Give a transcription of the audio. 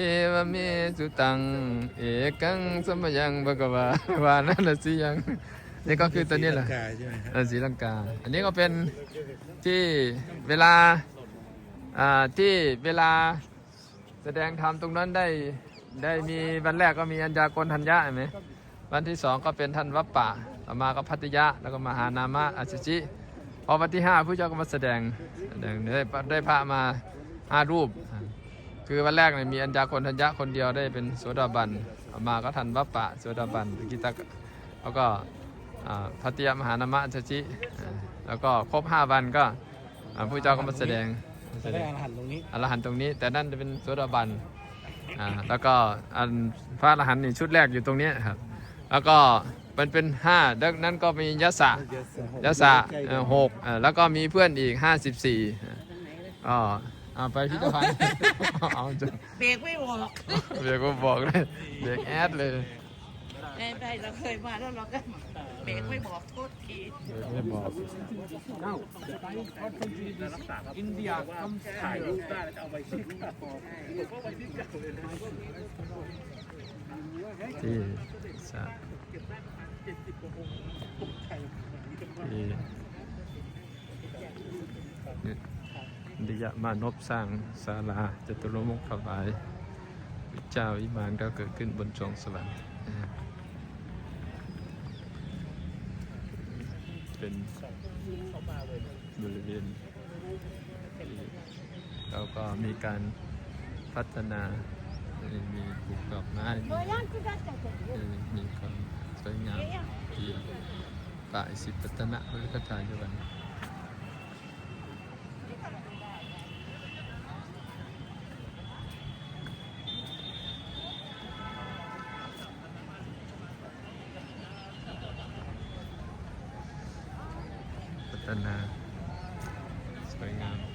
เอวเมสุตัง เอกังสมยังบกวาวานันสิยัง นี่ก็คือตัวนี้แหละกาใช่ไหมครับเออศรีลังกา อันนี้ก็เป็นที่เวลาอ่าที่เวลาแสดงธรรมตรงนั้นได้ได้มีวันแรกก็มีอัญญากรทัญญะเห็นไหมวันที่สองก็เป็นท่านวัปปะต่อมาก็พัทยะแล้วก็มหานามะอัจฉริพอวันที่ห้าผู้เจ้าก็มาแสดงแสดงได้ได้พระมาห้ารูป คือวันแรกเนี่ยมีอัญญากรทัญญะคนเดียวได้เป็นโสดาบันต่อมาก็ทันวัปปะโสดาบันกิตตะแล้วก็อ่าพัทยามหานามะชชิอ่าแล้วก็ครบ5วันก็อ่าผู้เจ้าก็มาแสดงมาแสจะดได้งอาหารตรงนี้อรหันต์ตรงนี้ แต่นั่นจะเป็นโสดาบันอ่าแล้วก็อันพระอรหันต์นี่ชุดแรกอยู่ตรงเนี้ยครับ แล้วก็มันเป็นห้าดังนั้นก็มียศะยศะเอ่อหกอ่าแล้วก็มีเพื่อนอีก54อ่าอ๋อเอาไปพิพิธภัณฑ์เอาจนเบรกไม่บอกเบียกก็บอกเลยเบียกแอดเลยไม่ไม่เราเคยมาแล้วเราก็เบรกไม่บอกโทษทีเบียกไม่บอก อินเดียถ่ายรูปได้แล้วจะเอาไปที่ที่สะที่นี่ ดิยมานพสร้างศาลาจตุรมุขถวายวิเจ้าวิมานก็เกิดขึ้นบนสวงสวรรค์นะฮะเป็นบริเวณเราก็มีการพัฒนา มีปลูกดอกไม้มีเออมีความสวยงามที่ป่าอิสิปตนะบริกทายวัน พัฒนาสวยงาม